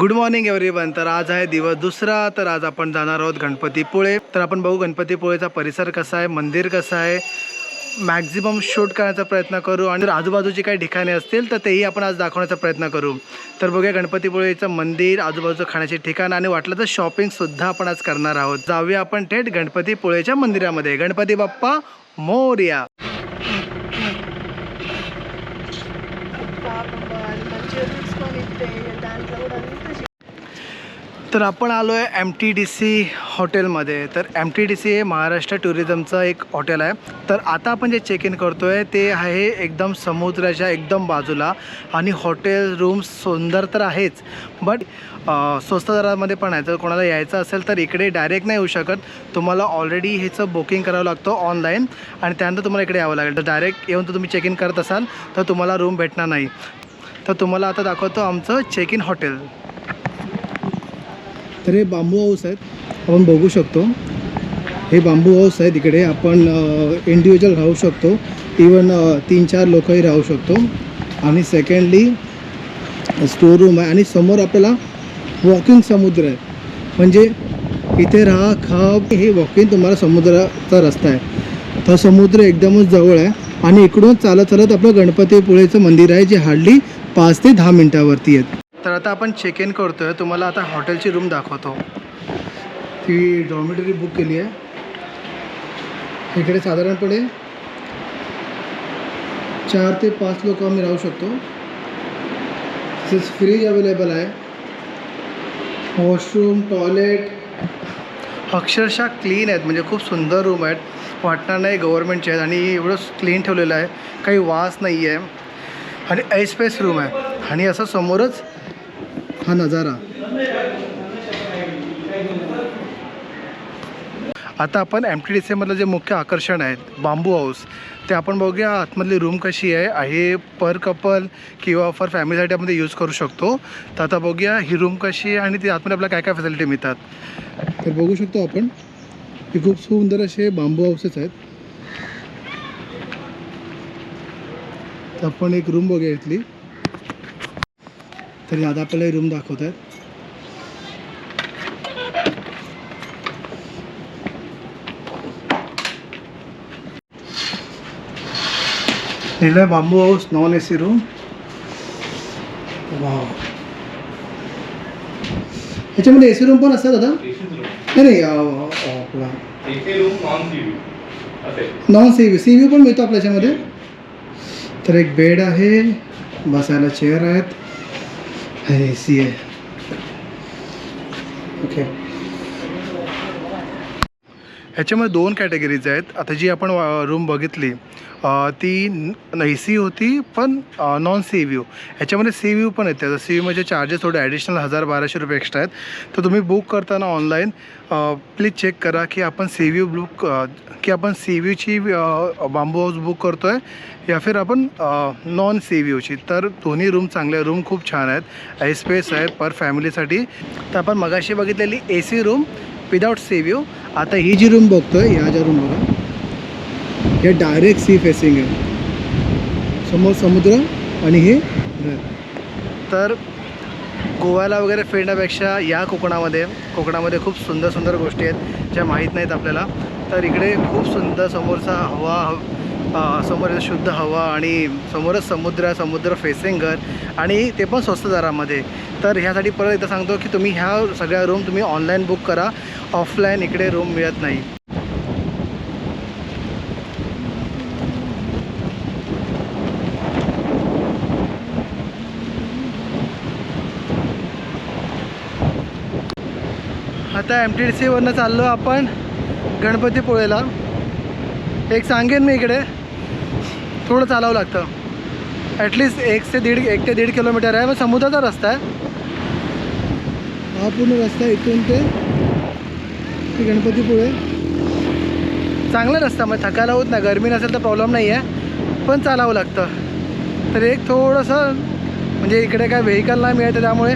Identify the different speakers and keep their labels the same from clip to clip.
Speaker 1: Good morning everyone तर आज आहे दिवस दुसरा. तर आज आपण जाणार आहोत गणपतीपुळे. तर आपण बघू गणपतीपुळेचा परिसर कसा आहे मंदिर कसं आहे. मॅक्झिमम शूट करण्याचा प्रयत्न करू. आणि जर आजूबाजूची काही ठिकाणे असतील तर तेही आपण आज दाखवण्याचा प्रयत्न करू. तर बघूया गणपतीपुळेचं मंदिर आजूबाजूचं खाण्याचे ठिकाण आणि वाटलं तर शॉपिंगसुद्धा आपण आज करणार आहोत. जाऊया आपण थेट गणपतीपुळेच्या मंदिरामध्ये. गणपती बाप्पा मोर्या. పాపం అది మంచిగా తీసుకొని ఇస్తే దాంట్లో కూడా అంత तर आपण आलो आहे एम टी डी सी हॉटेलमध्ये. तर एम टी डी सी हे महाराष्ट्र टुरिझमचं एक हॉटेल आहे. तर आता आपण जे चेक इन करतो आहे ते आहे एकदम समुद्राच्या एकदम बाजूला. आणि हॉटेल रूम्स सुंदर तर आहेच बट स्वस्त दरामध्ये पण आहे. जर कोणाला यायचं असेल तर इकडे डायरेक्ट नाही येऊ शकत. तुम्हाला ऑलरेडी ह्याचं बुकिंग करावं लागतं ऑनलाईन आणि त्यानंतर तुम्हाला इकडे यावं लागेल. तर डायरेक्ट येऊन तर तुम्ही चेक इन करत असाल तर तुम्हाला रूम भेटणार नाही. तर तुम्हाला आता दाखवतो आमचं चेक इन हॉटेल. तर हे बांबू हाऊस आहेत. आपण बघू शकतो. हे बांबू हाऊस आहे तिकडे आपण इंडिव्हिज्युअल राहू शकतो. इवन तीन चार लोकही राहू शकतो. आणि सेकंडली स्टोर रूम आहे. आणि समोर आपल्याला वॉकिंग समुद्र आहे. म्हणजे इथे राहा खा हे वॉकिंग तुम्हाला समुद्राचा रस्ता आहे. तर समुद्र एकदमच जवळ आहे. आणि इकडून चालत चालत आपलं गणपतीपुळेचं मंदिर आहे जे हार्डली पाच ते दहा मिनटावरती आहेत तर आता आपण चेक इन करतो आहे तुम्हाला आता हॉटेलची रूम दाखवतो. ती डॉर्मेटरी बुक केली आहे. इकडे साधारणपणे चार ते पाच लोक आम्ही राहू शकतो. तसेच फ्रीज अवेलेबल आहे. वॉशरूम टॉयलेट अक्षरशः क्लीन आहेत. म्हणजे खूप सुंदर रूम आहेत. वाटणार नाही गव्हर्मेंटचे आहेत. आणि एवढं क्लीन ठेवलेलं आहे. काही वास नाही आहे आणि ऐस्पेस रूम आहे. आणि असं समोरच हा नजारा. आता आपण एम टी डी सीमधलं जे मुख्य आकर्षण आहेत बांबू हाऊस ते आपण बघूया आतमधली रूम कशी आहे. आहे पर कपल किंवा फॉर फॅमिलीसाठी आपण ते यूज करू शकतो. तर आता बघूया ही रूम कशी आहे आणि ती आतमध्ये आपल्याला काय काय फॅसिलिटी मिळतात. तर बघू शकतो आपण हे खूप सुंदर असे बांबू हाऊसेस आहेत. तर आपण एक रूम बघूया इथली. तरी आता आपल्याला रूम दाखवत आहेत. लिहिलं आहे bamboo house non A C room wow ह्याच्यामध्ये ए सी रूम पण असतात दादा? नाही नाही आपला. Non sea view sea view पण मिळतो आपल्या ह्याच्यामध्ये तर एक बेड आहे बसायला चेअर आहेत. ए सी आहे ओके ह्याच्यामध्ये दोन कॅटेगरीज आहेत. आता जी आपण रूम बघितली ती ए सी होती पण नॉन सी व्ह्यू ह्याच्यामध्ये सी व्ह्यू पण येते. सी व्ह्यू म्हणजे चार्जेस थोडे ॲडिशनल हजार बाराशे रुपये एक्स्ट्रा आहेत. तर तुम्ही बुक करताना ऑनलाईन प्लीज चेक करा की आपण सी व्ह्यू बुक की आपण सी व्ह्यूची बांबू हाऊस बुक करतो आहे या फिर आपण नॉन सी व्ह्यूची तर दोन्ही रूम चांगले रूम खूप छान आहेत. आय स्पेस आहेत पर फॅमिलीसाठी तर आपण मगाशी बघितलेली A C room without sea view आता ही जी रूम बघतोय ह्या ज्या रूम बघा. हे डायरेक्ट सी फेसिंग आहे. समोर समुद्र आणि हे तर गोव्याला वगैरे फिरण्यापेक्षा या कोकणामध्ये कोकणामध्ये खूप सुंदर सुंदर गोष्टी आहेत ज्या माहीत नाहीत आपल्याला. तर इकडे खूप सुंदर समोरचा हवा समोरच समोर शुद्ध हवा आणि समोरच समुद्र आहे, समुद्र फेसिंग घर आणि ते पण स्वस्त दरामध्ये. तर ह्यासाठी परत एकदा सांगतो की तुम्ही ह्या सगळ्या रूम तुम्ही ऑनलाईन बुक करा. ऑफलाईन इकडे रूम मिळत नाही. आता एम टी डी सीवरनं चाललो आपण गणपतीपुळेला. एक सांगेन मी इकडे. थोडं चालावं लागतं. ॲटलिस्ट एक ते दीड एक ते दीड किलोमीटर आहे मग समुद्राचा रस्ता आहे. हा पूर्ण रस्ता इथून ते गणपतीपुळे. चांगला रस्ता मग थकायला होत नाही गरमी नसेल तर प्रॉब्लेम नाही आहे पण चालावं लागतं. तर एक थोडंसं म्हणजे इकडे काय व्हेकल नाही मिळतं त्यामुळे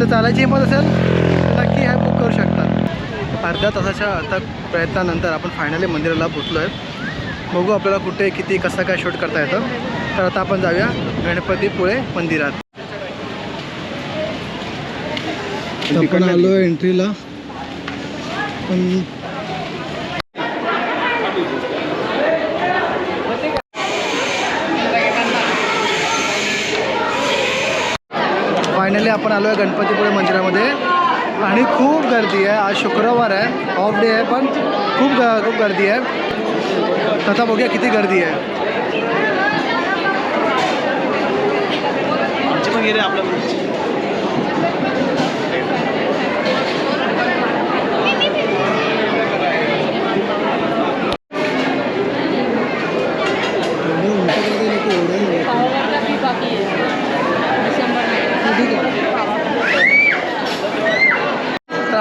Speaker 1: तर चालायची हिंमत असेल तर नक्की हे बुक करू शकतात अर्ध्या तासाच्या आता प्रयत्नानंतर आपण फायनली मंदिराला पोचलो आहे बघू आपल्याला कुठे किती कसं काय शूट करता येतं. तर आता आपण जाऊया गणपतीपुळे मंदिरात. आपण आलो एंट्रीला पण फायनली आपण आलो आहे गणपतीपुळे मंदिरामध्ये. आणि खूप गर्दी आहे. आज शुक्रवार आहे. ऑफ डे आहे पण खूप खूप गर्दी आहे. तथा बघूया किती गर्दी आहे.
Speaker 2: आमची पण गेले
Speaker 1: आपल्या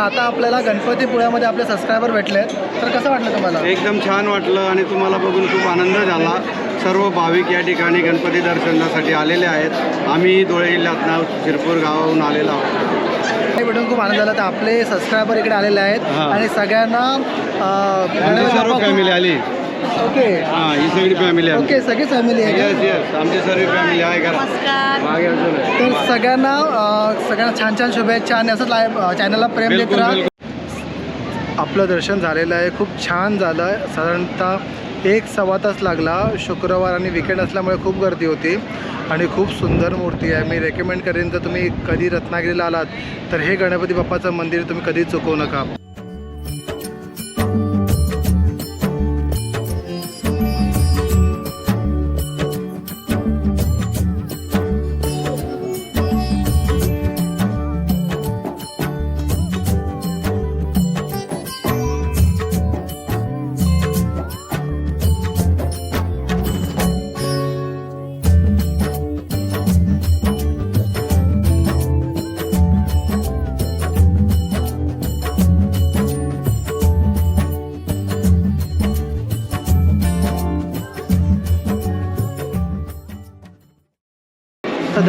Speaker 1: आता आपल्याला गणपतीपुळ्यामध्ये आपले सबस्क्रायबर भेटले आहेत तर कसं वाटलं तुम्हाला?
Speaker 3: एकदम छान वाटलं आणि तुम्हाला बघून खूप आनंद झाला. सर्व भाविक या ठिकाणी गणपती दर्शनासाठी आलेले आहेत. आम्ही धुळे जिल्ह्यातनं शिरपूर गावाहून आलेलो आहोत.
Speaker 1: भेटून खूप आनंद झाला. तर आपले सबस्क्रायबर इकडे आलेले आहेत. आणि सगळ्यांना
Speaker 3: फॅमिली आली.
Speaker 1: ओके
Speaker 3: हां ही सगळी फॅमिली आहे.
Speaker 1: ओके सगळी फॅमिली आहे
Speaker 3: येस
Speaker 1: का?
Speaker 3: येस आमची सर्व फॅमिली आहे करा
Speaker 2: नमस्कार.
Speaker 3: मागे अजून आहे.
Speaker 1: तर सगळ्यांना अं, सगळ्यांना छान छान शुभेच्छा आणि असंच लाईव्ह चॅनलला प्रेम देत
Speaker 3: बिलकुल
Speaker 1: राहा.
Speaker 3: बिलकुल.
Speaker 1: आपलं दर्शन झालेलं आहे. खूप छान झालं आहे साधारणतः एक सव्वा तास लागला. शुक्रवार आणि विकेंड असल्यामुळे खूप गर्दी होती आणि खूप सुंदर मूर्ती आहे. मी रेकमेंड करेन जर तुम्ही कधी रत्नागिरीला आलात तर हे गणपती बाप्पाचं मंदिर तुम्ही कधी चुकवू नका.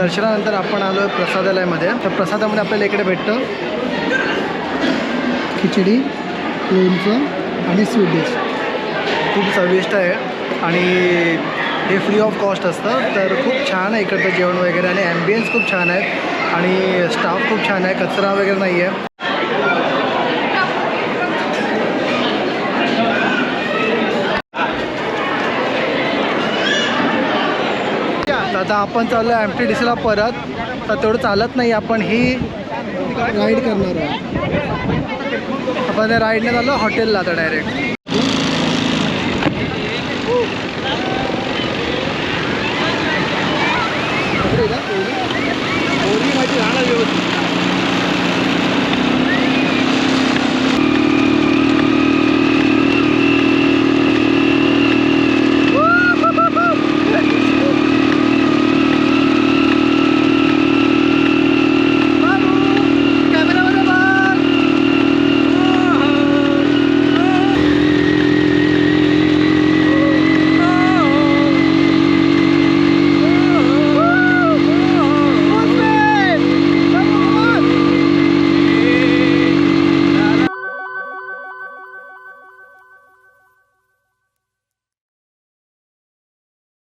Speaker 1: दर्शनानंतर आपण आलो प्रसादालयामध्ये. तर प्रसादामध्ये आपल्याला इकडे भेटतं खिचडी लोणचं आणि स्वीट डिश. खूप चविष्ट आहे आणि हे फ्री ऑफ कॉस्ट असतं. तर खूप छान आहे इकडचं जेवण वगैरे आणि ॲम्बियन्स खूप छान आहे आणि स्टाफ खूप छान आहे. कचरा वगैरे नाही आहे तर आता आपण चाललो आहे एम टी डी सीला परत. तर तेवढं चालत नाही आपण ही राईड करणार आहे आपण राईडने चाललो हॉटेलला आता डायरेक्ट